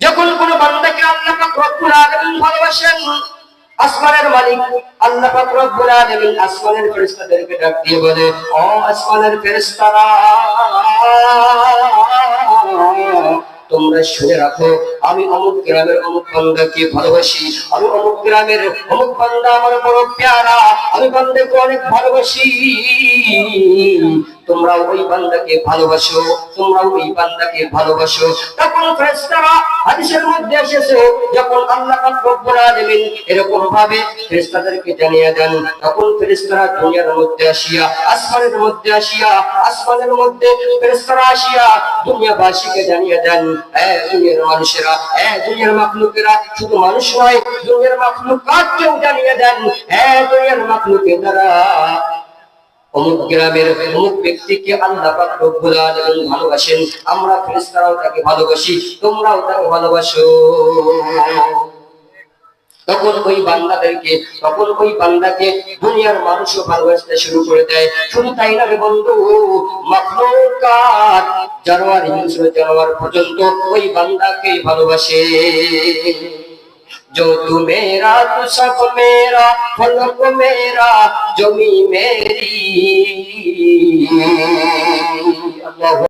যখন কোন বান্দাকে আল্লাহ পাক রব্বুল আলামিন ভালোবাসেন, আসমানের মালিক আল্লাহ পাক রব্বুল আলামিন আসমানের ফেরেশতাদেরকে ডাক দিয়ে বলে, ও আসমানের ফেরেশতারা, তোমরা শুনে রাখো, আমি অমুক গ্রামের অমুক বান্দাকে ভালোবাসি, আমি অমুক গ্রামের অমুক বান্দা আমার বড় প্যারা, আমি বান্দাকে অনেক ভালোবাসি। তোমরা ওই বান্দাকে ভালোবাসো, তোমরা ওই বান্দাকে ভালোবাসো। তখন ফেরেশতারা হাদিসের মধ্যে এসেছে, যখন আল্লাহ পাক রব্বুল আলামিন এরকম ভাবে ফেরেশতাদেরকে জানিয়ে দেন, তখন ফেরেশতারা দুনিয়ার মধ্যে আসিয়া, আসমানের মধ্যে আসিয়া, আসমানের মধ্যে ফেরেশতারা আসিয়া দুনিয়াবাসীকে জানিয়ে দেন, এ দুনিয়ার মানুষেরা, এ দুনিয়ার মাখলুকেরা শুধু মানুষ নয়, দুনিয়ার মাখলুকাতকেও জানিয়ে দেন, এ দুনিয়ার মাখলুকেরা অমুক গ্রামের অমুক ব্যক্তিকে আল্লাহ পাক রব্বুল ভালোবাসেন, আমরা ফেরেশতারাও তাকে ভালোবাসি, তোমরাও তাকে ভালোবাসো। তখন ওই বান্দাদেরকে, তখন ওই বান্দাকে দুনিয়ার মানুষও ভালোবাসতে শুরু করে দেয়। শুধু তাই না রে বন্ধু, মাখলুকাত জানোয়ার, হিংস্র জানোয়ার পর্যন্ত ওই বান্দাকে ভালোবাসে। जो तू मेरा तू सब मेरा फलक मेरा जमी मेरी अल्लाह